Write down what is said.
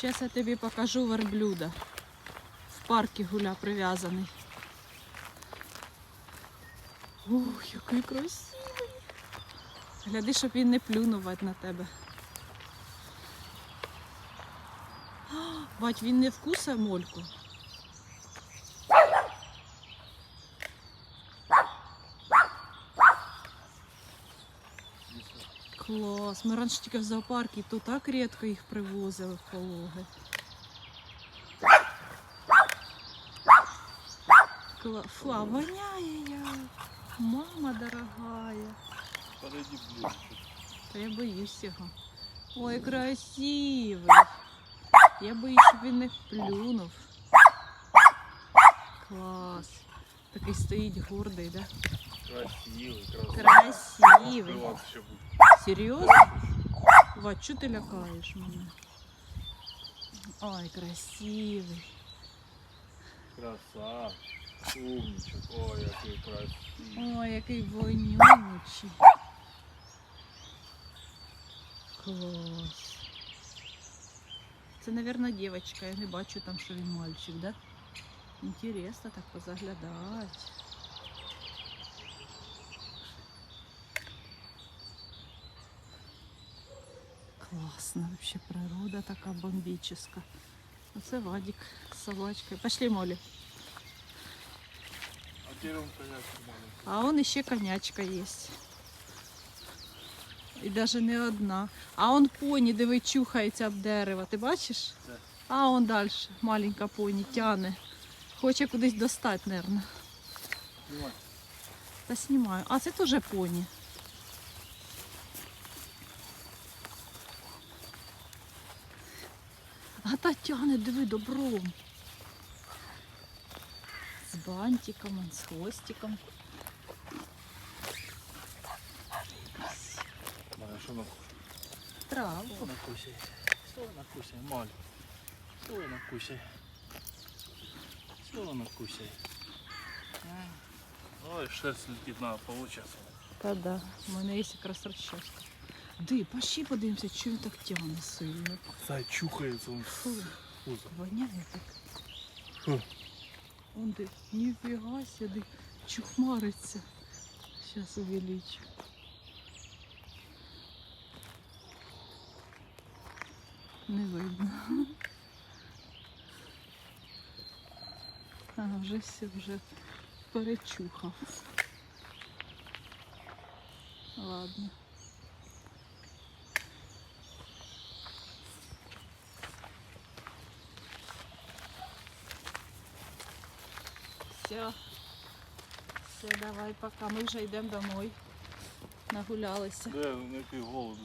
Зараз я тобі покажу верблюда. В парку гуля прив'язаний. Ух, який красивий. Гляди, щоб він не плюнув на тебе. Бать, він не вкусає мольку. Клас. Ми раніше тільки в зоопарку, то так рідко їх привозили в пологи. Кла... Фу, а воняє як. Мама дорогая. Подойди ближе. Та я боюсь його. Ой, красивий. Я боюсь, щоб він не плюнув. Клас. Такий стоїть гордий, да? Красивый, красивый. Красивий. Открываться еще будет. Серйозно? Ва, чого ти лякаєш мене? Ой, красивий. Краса. Умничек. Ой, який красивый. Ой, який вонючий. Клас. Це, мабуть, дівчинка. Я не бачу там, що він мальчик, да? Інтересно так позаглядати. Класна вообще природа така бомбическая. Оце Вадик з собачкою. Пошли, Молі. А теперь он конечно маленький. А он ще конячка є. І навіть не одна. А он поні, диви, чухається об дерево. Ти бачиш? Де? А он далі, маленька поні, тяне. Хоче кудись достати, мабуть. Снимай. Та знімаю. А це теж поні. А та тяне, диви, добром. З бантиком, з хвостиком. Маля, что на Травку. Что накусай? Что накусай, Маль? Что накусай? Что накусай? М. Ой, шерсть летит, надо получаться. Та да, у мене є якраз розчаска. Ди, пошли подивимося, чого він так тягне сильно. Зай чухается он Фу, воняє так. Фу. Он де, ніфіга сюди, чухмариться. Зараз увеличу. Не видно. А, вже все, вже перечухав. Ладно. Все. Все, давай, пока. Ми вже йдемо домой. Нагулялися. Да, який голод.